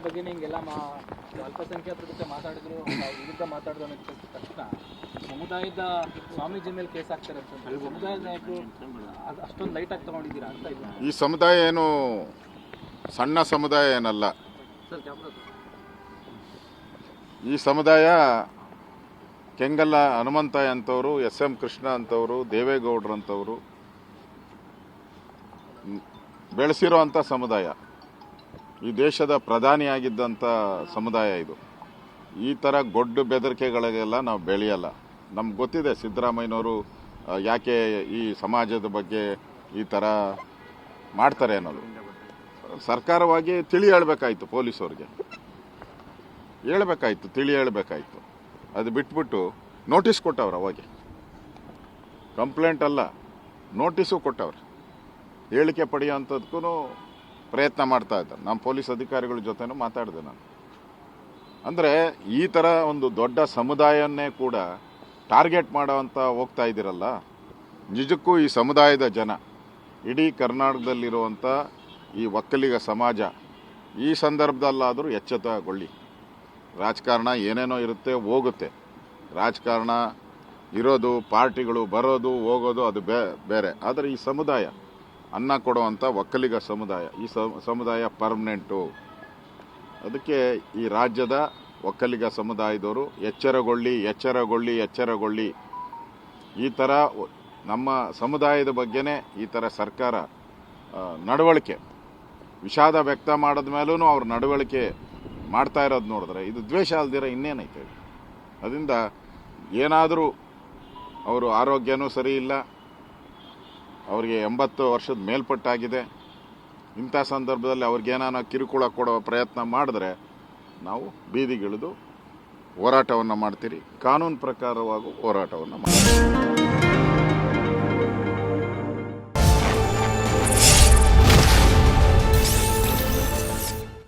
ಸಮುದಾಯದ ಬಗ್ಗೆ ಹಿಂಗೆಲ್ಲ ಮಾ ಅಲ್ಪಸಂಖ್ಯಾತರ ಜೊತೆ ಮಾತಾಡಿದ್ರು ವಿರುದ್ಧ ಮಾತಾಡಿದ್ರು ಅನ್ನೋ ತಕ್ಷಣ ಸಮುದಾಯದ ಸ್ವಾಮೀಜಿ ಮೇಲೆ ಕೇಸ್ ಆಗ್ತಾರೆ ಅಂತ ಸಮುದಾಯದ ನಾಯಕರು ಅಷ್ಟೊಂದು ಲೈಟ್ ಆಗಿ ತಗೊಂಡಿದ್ದೀರಾ ಅಂತ ಇಲ್ಲ ಈ ಸಮುದಾಯ ಏನು ಸಣ್ಣ ಸಮುದಾಯ ಏನಲ್ಲ. ಈ ಸಮುದಾಯ ಕೆಂಗಲ್ಲ ಹನುಮಂತ ಅಂತವರು ಎಸ್ ಎಂ ಕೃಷ್ಣ ಅಂತವರು ದೇವೇಗೌಡರು ಅಂತವರು ಬೆಳೆಸಿರೋ ಅಂಥ ಸಮುದಾಯ. ಈ ದೇಶದ ಪ್ರಧಾನಿಯಾಗಿದ್ದಂಥ ಸಮುದಾಯ ಇದು. ಈ ಥರ ಗೊಡ್ಡು ಬೆದರಿಕೆಗಳಿಗೆಲ್ಲ ನಾವು ಬೆಳೆಯಲ್ಲ. ನಮ್ಗೆ ಗೊತ್ತಿದೆ ಸಿದ್ದರಾಮಯ್ಯನವರು ಯಾಕೆ ಈ ಸಮಾಜದ ಬಗ್ಗೆ ಈ ಥರ ಮಾಡ್ತಾರೆ ಅನ್ನೋದು. ಸರ್ಕಾರವಾಗಿ ತಿಳಿ ಹೇಳಬೇಕಾಯ್ತು ಪೊಲೀಸವ್ರಿಗೆ. ಹೇಳ್ಬೇಕಾಯ್ತು, ತಿಳಿ ಹೇಳ್ಬೇಕಾಯ್ತು. ಅದು ಬಿಟ್ಬಿಟ್ಟು ನೋಟಿಸ್ ಕೊಟ್ಟವ್ರು ಅವಾಗೆ. ಕಂಪ್ಲೇಂಟ್ ಅಲ್ಲ, ನೋಟಿಸು ಕೊಟ್ಟವ್ರು. ಹೇಳಿಕೆ ಪಡೆಯುವಂಥದ್ದಕ್ಕೂ ಪ್ರಯತ್ನ ಮಾಡ್ತಾ ಇದ್ದಾರೆ. ನಮ್ಮ ಪೊಲೀಸ್ ಅಧಿಕಾರಿಗಳ ಜೊತೆನೂ ಮಾತಾಡಿದೆ ನಾನು. ಅಂದರೆ ಈ ಥರ ಒಂದು ದೊಡ್ಡ ಸಮುದಾಯವನ್ನೇ ಕೂಡ ಟಾರ್ಗೆಟ್ ಮಾಡೋವಂಥ ಹೋಗ್ತಾ ಇದ್ದೀರಲ್ಲ? ನಿಜಕ್ಕೂ ಈ ಸಮುದಾಯದ ಜನ, ಇಡೀ ಕರ್ನಾಟಕದಲ್ಲಿರುವಂಥ ಈ ಒಕ್ಕಲಿಗ ಸಮಾಜ ಈ ಸಂದರ್ಭದಲ್ಲಾದರೂ ಎಚ್ಚೆತ್ತಗೊಳ್ಳಿ. ರಾಜಕಾರಣ ಏನೇನೋ ಇರುತ್ತೆ ಹೋಗುತ್ತೆ. ರಾಜಕಾರಣ ಇರೋದು, ಪಾರ್ಟಿಗಳು ಬರೋದು, ಹೋಗೋದು ಅದು ಬೇರೆ. ಆದರೆ ಈ ಸಮುದಾಯ ಅನ್ನ ಕೊಡುವಂಥ ಒಕ್ಕಲಿಗ ಸಮುದಾಯ, ಈ ಸಮುದಾಯ ಪರ್ಮನೆಂಟು ಅದಕ್ಕೆ ಈ ರಾಜ್ಯದ ಒಕ್ಕಲಿಗ ಸಮುದಾಯದವರು ಎಚ್ಚರಗೊಳ್ಳಿ ಎಚ್ಚರಗೊಳ್ಳಿ ಎಚ್ಚರಗೊಳ್ಳಿ. ಈ ಥರ ನಮ್ಮ ಸಮುದಾಯದ ಬಗ್ಗೆನೇ ಈ ಥರ ಸರ್ಕಾರ ನಡವಳಿಕೆ, ವಿಷಾದ ವ್ಯಕ್ತ ಮಾಡಿದ ಮೇಲೂ ಅವ್ರ ನಡವಳಿಕೆ ಮಾಡ್ತಾ ಇರೋದು ನೋಡಿದ್ರೆ ಇದು ದ್ವೇಷ ಅಲ್ದಿರ ಇನ್ನೇನೈತೆ? ಅದರಿಂದ ಏನಾದರೂ ಅವರು ಆರೋಗ್ಯನೂ ಸರಿ ಇಲ್ಲ ಅವರಿಗೆ ಎಂಬತ್ತು ವರ್ಷದ ಮೇಲ್ಪಟ್ಟಾಗಿದೆ. ಇಂಥ ಸಂದರ್ಭದಲ್ಲಿ ಅವ್ರಿಗೇನಾನ ಕಿರುಕುಳ ಕೊಡೋ ಪ್ರಯತ್ನ ಮಾಡಿದ್ರೆ ನಾವು ಬೀದಿಗಿಳಿದು ಹೋರಾಟವನ್ನು ಮಾಡ್ತೀರಿ. ಕಾನೂನು ಪ್ರಕಾರವಾಗೂ ಹೋರಾಟವನ್ನು ಮಾಡ್ತೀವಿ